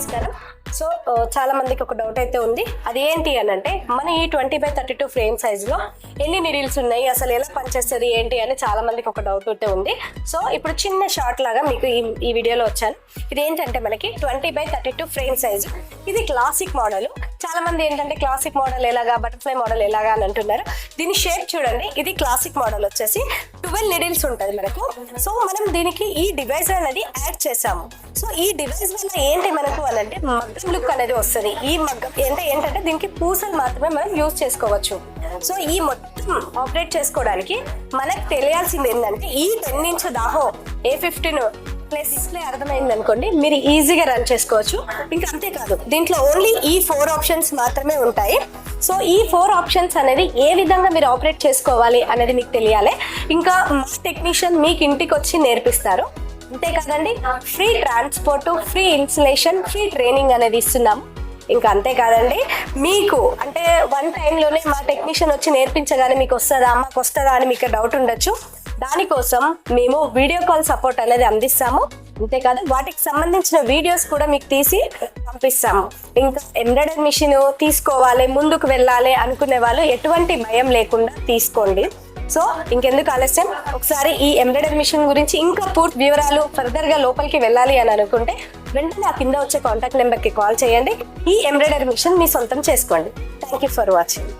నమస్కారం. సో చాలా మందికి ఒక డౌట్ అయితే ఉంది. అది ఏంటి అని అంటే మన ఈ twenty by thirty two frame సైజ్లో ఎన్ని నిడిల్స్ ఉన్నాయి అసలు ఎలా పనిచేస్తుంది ఏంటి అని చాలా మందికి ఒక డౌట్ అయితే ఉంది. సో ఇప్పుడు చిన్న షార్ట్ లాగా మీకు ఈ ఈ వీడియోలో వచ్చాను. ఇది ఏంటంటే మనకి twenty by thirty two frame size. ఇది క్లాసిక్ మోడల్ చాలా మంది ఏంటంటే క్లాసిక్ మోడల్ ఎలాగా బటర్ఫ్లై మోడల్ ఎలాగా అని అంటున్నారు. దీని షేప్ చూడండి. ఇది క్లాసిక్ మోడల్ వచ్చేసి ట్వెల్వ్ నిడిల్స్ ఉంటుంది మనకు. సో మనం దీనికి ఈ డివైస్ అనేది యాడ్ చేసాము సో ఈ డివైస్ వల్ల ఏంటి మనకు అని అంటే మగ్గం లుక్ అనేది వస్తుంది. ఈ మగ్గం అంటే ఏంటంటే దీనికి పూసలు మాత్రమే మనం యూజ్ చేసుకోవచ్చు. సో ఈ మొత్తం ఆపరేట్ చేసుకోవడానికి మనకు తెలియాల్సింది ఏంటంటే ఈ టెన్ ఇంచ్ దాహో ఏ ఫిఫ్టీన్ ప్లస్ డిస్ప్లే అర్థమైంది అనుకోండి. మీరు ఈజీగా రన్ చేసుకోవచ్చు. ఇంకా అంతేకాదు దీంట్లో ఓన్లీ ఈ ఫోర్ ఆప్షన్స్ మాత్రమే ఉంటాయి. సో ఈ ఫోర్ ఆప్షన్స్ అనేది ఏ విధంగా మీరు ఆపరేట్ చేసుకోవాలి అనేది మీకు తెలియాలి. ఇంకా మా టెక్నీషియన్ మీకు ఇంటికి వచ్చి నేర్పిస్తారు. అంతేకాదండి free transport free insulation free training అనేది ఇస్తున్నాము. ఇంకా అంతేకాదండి మీకు అంటే వన్ టైంలోనే మా టెక్నీషియన్ వచ్చి నేర్పించగానే మీకు వస్తుందా మాకు వస్తుందా అని మీకు డౌట్ ఉండొచ్చు. దానికోసం మేము వీడియో కాల్ సపోర్ట్ అనేది అందిస్తాము. అంతేకాదు వాటికి సంబంధించిన వీడియోస్ కూడా మీకు తీసి పంపిస్తాము. ఇంకా ఎంబ్రాయిడరీ మిషన్ తీసుకోవాలి ముందుకు వెళ్ళాలి అనుకునే వాళ్ళు ఎటువంటి భయం లేకుండా తీసుకోండి. సో ఇంకెందుకు ఆలస్యం? ఒకసారి ఈ ఎంబ్రాయిడరీ మిషన్ గురించి ఇంకా పూర్తి వివరాలు ఫర్దర్గా లోపలికి వెళ్ళాలి అని అనుకుంటే వెంటనే ఆ కింద వచ్చే కాంటాక్ట్ నెంబర్కి కాల్ చేయండి. ఈ ఎంబ్రాయిడరీ మిషన్ మీ సొంతం చేసుకోండి. Thank you for watching